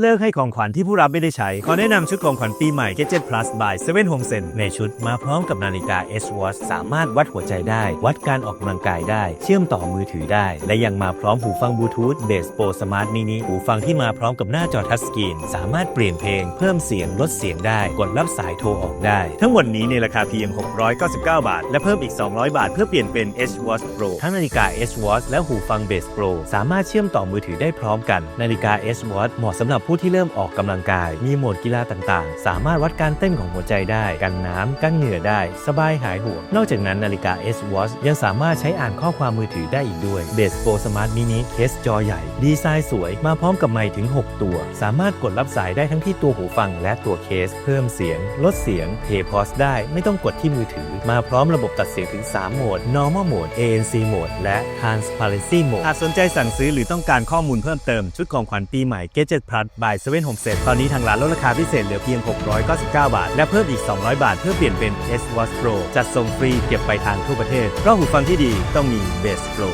เลิกให้ของขวัญที่ผู้รับไม่ได้ใช้ ขอแนะนำชุดของขวัญปีใหม่ Gadget Plus by 7 Home Sen ในชุดมาพร้อมกับนาฬิกา S Watch สามารถวัดหัวใจได้ วัดการออกกำลังกายได้ เชื่อมต่อมือถือได้ และยังมาพร้อมหูฟังบลูทูธ Bass Pro Smart Mini หูฟังที่มาพร้อมกับหน้าจอทัชสกรีน สามารถเปลี่ยนเพลง เพิ่มเสียงลดเสียงได้ กดรับสายโทรออกได้ ทั้งหมดนี้ในราคาเพียง 699 บาท และเพิ่มอีก 200 บาท เพื่อเปลี่ยนเป็น S Watch Pro ทั้งนาฬิกา S Watch และหูฟัง Bass Pro สามารถเชื่อมต่อมือถือได้พร้อมกัน นาฬิกา S Watch เหมาะสำหรับผู้ที่เริ่มออกกำลังกาย มีโหมดกีฬาต่างๆ สามารถวัดการเต้นของหัวใจได้ กันน้ำกันเหงื่อได้ สบายหายห่วง นอกจากนั้นนาฬิกา S Watch ยังสามารถใช้อ่านข้อความมือถือได้อีกด้วย Bass Pro Smart Mini เคสจอใหญ่ ดีไซน์สวย มาพร้อมกับไมค์ถึง 6 ตัว สามารถกดรับสายได้ทั้งที่ตัวหูฟังและตัวเคส เพิ่มเสียง ลดเสียง Play Pause ได้ ไม่ต้องกดที่มือถือ มาพร้อมระบบตัดเสียงถึง 3 โหมด Normal Mode ANC Mode และ Transparency Mode หากสนใจสั่งซื้อหรือต้องการข้อมูลเพิ่มเติมชุดของขวัญปีใหม่ Gadget Plus บายเซเว่นโฮมเซทตอนนี้ทางร้านลดราคาพิเศษเหลือเพียง 699 บาท และเพิ่มอีก 200 บาท เพื่อเปลี่ยนเป็น S Watch Pro จัดส่งฟรีเก็บไปทางทั่วประเทศเพราะหูฟังที่ดีต้องมี Base Pro